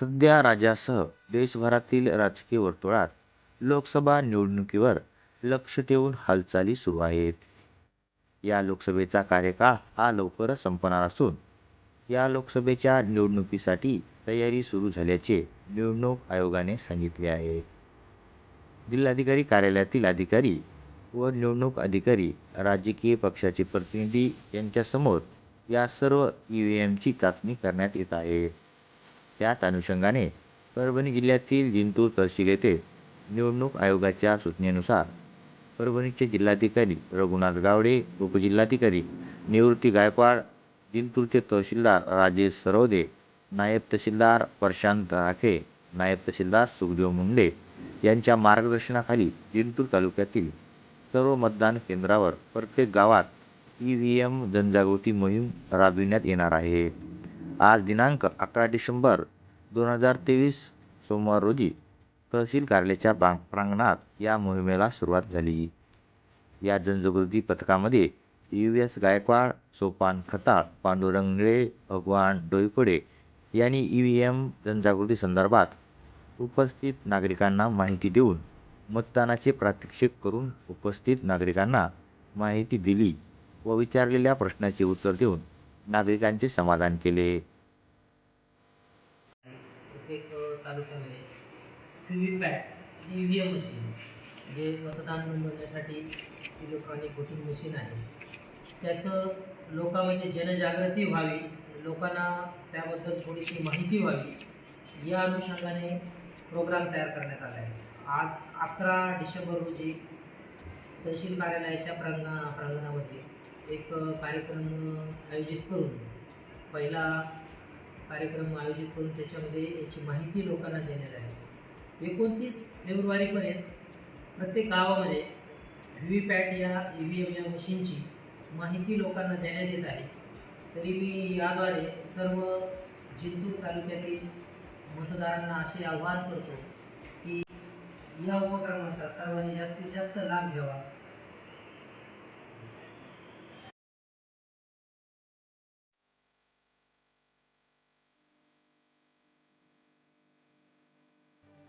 सध्या राज्यासह देशभरातील राजकीय वर्तुळात लोकसभा निवडणुकीवर लक्ष ठेवून हालचाली सुरू आहेत. या लोकसभेचा कार्यकाळ हा लवकरच संपणार असून या लोकसभेच्या निवडणुकीसाठी तयारी सुरू झाल्याचे निवडणूक आयोगाने सांगितले आहे. जिल्हाधिकारी कार्यालयातील अधिकारी व निवडणूक अधिकारी, राजकीय पक्षाचे प्रतिनिधी यांच्यासमोर या सर्व ई व्ही एमची चाचणी करण्यात येत आहे. त्याच अनुषंगाने परभणी जिल्ह्यातील जिंतूर तहसील येथे निवडणूक आयोगाच्या सूचनेनुसार परभणीचे जिल्हाधिकारी रघुनाथ गावडे, उपजिल्हाधिकारी निवृत्ती गायकवाड, जिंतूरचे तहसीलदार राजेश सरवदे, नायब तहसीलदार प्रशांत राखे, नायब तहसीलदार सुखदेव मुंडे यांच्या मार्गदर्शनाखाली जिंतूर तालुक्यातील सर्व मतदान केंद्रावर प्रत्येक गावात ई व्ही एम जनजागृती मोहीम राबविण्यात येणार आहे. आज दिनांक अकरा डिसेंबर दोन हजार तेवीस सोमवार रोजी तहसील कार्यालयाच्या प्रांगणात या मोहिमेला सुरुवात झाली. या जनजागृती पथकामध्ये यू. एस. गायकवाड, सोपान खताळ, पांडुरंग निळे, भगवान डोईफोडे यांनी ई व्ही एम जनजागृती संदर्भात उपस्थित नागरिकांना माहिती देऊन मतदानाचे प्रात्यक्षिक करून उपस्थित नागरिकांना माहिती दिली व विचारलेल्या प्रश्नांचे उत्तर देऊन नागरिकांचे समाधान केले. एक तालुक्यामध्ये व्हीव्हीपॅट ईव्हीएम मशीन जे मतदान नोंदवण्यासाठी इलेक्ट्रॉनिक वोटिंग मशीन आहे. त्याचं लोकांमध्ये जनजागृती व्हावी लोकांना त्याबद्दल थोडीशी माहिती व्हावी या अनुषंगाने प्रोग्राम तयार करण्यात आला आहे. आज अकरा डिसेंबर रोजी तहसील कार्यालयाच्या प्रांगणा प्रांगणामध्ये एक कार्यक्रम आयोजित करून पहिला कार्यक्रम आयोजित करून त्याच्यामध्ये याची माहिती लोकांना देण्यात आली. एकोणतीस फेब्रुवारीपर्यंत प्रत्येक गावामध्ये व्ही व्ही पॅट या ई व्ही एम या मशीनची माहिती लोकांना देण्यात येत आहे. तरी मी याद्वारे सर्व जिंतूर तालुक्यातील मतदारांना असे आवाहन करतो की या उपक्रमाचा सर्वांनी जास्तीत जास्त लाभ घ्यावा.